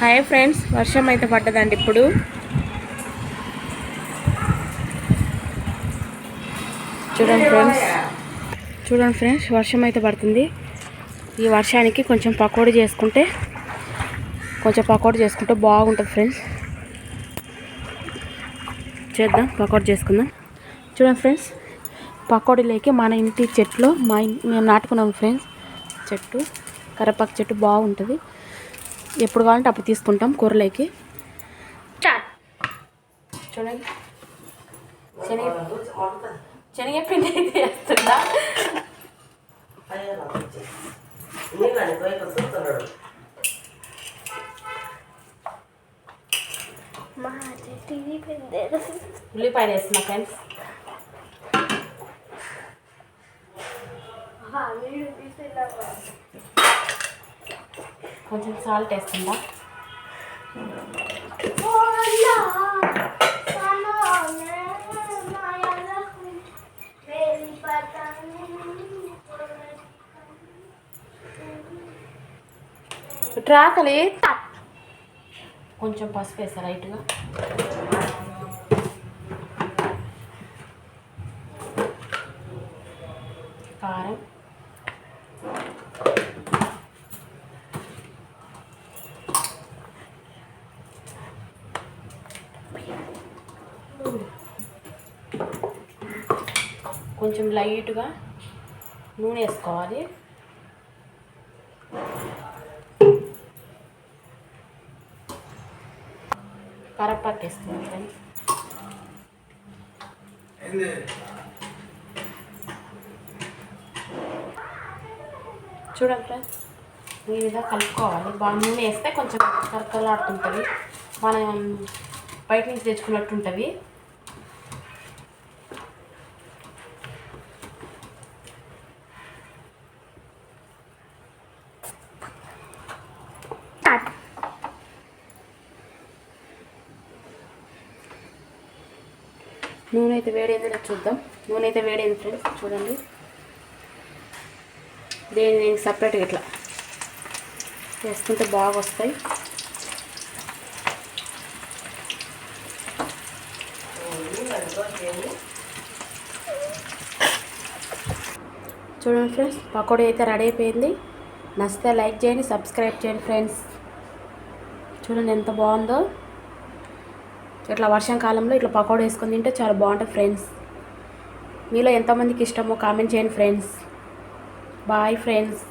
Hi friends వర్షం అయితే పడ్డదండి ఇప్పుడు. చూడండి ఫ్రెండ్స్ చూడండి ఫ్రెండ్స్ వర్షం అయితే పడుతుంది. ఈ వర్షానికి కొంచెం పకోడీ చేసుకుంటే కొంచెం పకోడీ చేసుకుంటే బాగుంటుంది ఫ్రెండ్స్ చేద్దాం పకోడీ చేసుకుందాం. చూడండి ఫ్రెండ్స్ పకోడీలోకి మన ఇంటి చెట్లు మా మేము నాటుకున్నాం ఫ్రెండ్స్ చెట్టు కరివేపాకు చెట్టు బాగుంటుంది. ఎప్పుడు కావాలంటే అప్పుడు తీసుకుంటాం కూరలోకి. చూడండి. శనగ శనగపిండి అయితే వేస్తుందా ఉల్లిపాయలు వేస్తున్నా ఫ్రెండ్స్. కొంచెం సాల్ట్ వేస్తుందా ట్రాకలి కొంచెం పసుపు వేస్తా లైట్గా కారం. కొంచెం లైట్గా నూనె వేసుకోవాలి. కరపాకు వేస్తున్నాం ఫ్రెండ్స్. చూడండి ఫ్రెండ్స్ ఈ విధంగా కలుపుకోవాలి. బాగా నూనె వేస్తే కొంచెం కరకలాడుతుంటుంది మనం బయట నుంచి తెచ్చుకున్నట్టు ఉంటుంది నూనె అయితే వేడైందో లేదో చూద్దాం. నూనె అయితే వేడైంది ఫ్రెండ్స్ చూడండి. దేని దీనికి సపరేట్గా ఇట్లా వేసుకుంటే బాగా వస్తాయి చూడండి ఫ్రెండ్స్ పకోడీ అయితే రెడీ అయిపోయింది. నచ్చితే లైక్ చేయండి సబ్స్క్రైబ్ చేయండి ఫ్రెండ్స్ చూడండి ఎంత బాగుందో. ఇట్లా వర్షాకాలంలో ఇట్లా పకోడ వేసుకొని తింటే చాలా బాగుంటుంది ఫ్రెండ్స్. మీలో ఎంతమందికి ఇష్టమో కామెంట్ చేయండి ఫ్రెండ్స్. Bye friends.